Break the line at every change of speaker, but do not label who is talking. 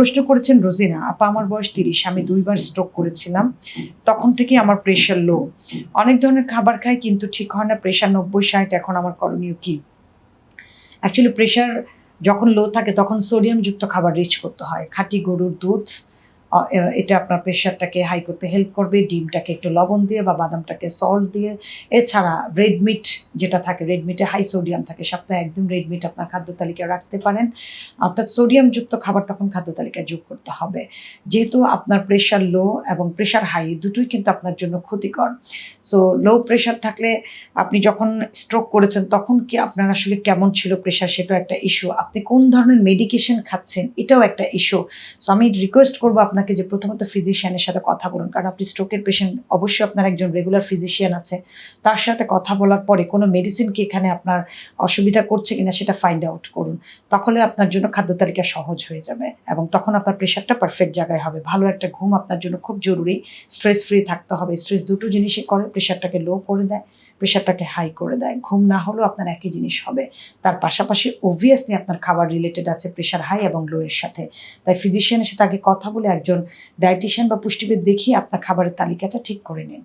প্রশ্ন করেছেন রোজিনা, আপা, আমার বয়স তিরিশ, আমি দুইবার স্ট্রোক করেছিলাম। তখন থেকে আমার প্রেশার লো অনেক ধরনের খাবার খাই কিন্তু ঠিক হয় না প্রেশার নব্বই, ষাট, এখন আমার করণীয় কি? অ্যাকচুয়ালি প্রেশার যখন লো থাকে তখন সোডিয়ামযুক্ত খাবার রিচ করতে হয়। খাঁটি গরুর দুধ এটা আপনার প্রেশারটাকে হাই করতে হেল্প করবে, ডিমটাকে একটু লবণ দিয়ে বা বাদামটাকে সল্ট দিয়ে। এছাড়া রেড মিট যেটা থাকে রেড মিটে হাই সোডিয়াম থাকে, সপ্তাহে একদম রেড মিট আপনার খাদ্য তালিকায় রাখতে পারেন। অর্থাৎ সোডিয়ামযুক্ত খাবার তখন খাদ্য তালিকায় যোগ করতে হবে। যেহেতু আপনার প্রেশার লো এবং প্রেশার হাই দুটোই কিন্তু আপনার জন্য ক্ষতিকর। সো লো প্রেশার থাকলে আপনি যখন স্ট্রোক করেছেন, তখন কি আপনার আসলে কেমন ছিল প্রেশার সেটাও একটা ইস্যু আপনি কোন ধরনের মেডিকেশন খাচ্ছেন, এটাও একটা ইস্যু সো আমি রিকোয়েস্ট করব আপনাকে যে প্রথমত ফিজিশিয়ানের সাথে কথা বলুন, কারণ আপনি স্ট্রোকের পেশেন্ট অবশ্যই আপনার একজন রেগুলার ফিজিশিয়ান আছে। তার সাথে কথা বলার পরে কোনো মেডিসিন কি এখানে আপনার অসুবিধা করছে কিনা সেটা ফাইন্ড আউট করুন। তাহলে আপনার জন্য খাদ্য তালিকা সহজ হয়ে যাবে এবং তখন আপনার প্রেশারটা পারফেক্ট জায়গায় হবে। ভালো একটা ঘুম আপনার জন্য খুব জরুরি। স্ট্রেস ফ্রি থাকতে হবে। স্ট্রেস দুটো জিনিসই করে প্রেশারটাকে লো করে দেয়। প্রেশারটাকে হাই করে দেয়। ঘুম না হলেও আপনার একই জিনিস হবে। তার পাশাপাশি অবভিয়াসলি আপনার খাবার রিলেটেড আছে প্রেশার হাই এবং লো এর সাথে। তাই ফিজিশিয়ানের সাথে আগে কথা বলে একজন ডায়েটিশিয়ান বা পুষ্টিবিদ দেখিয়ে আপনার খাবারের তালিকাটা ঠিক করে নিন।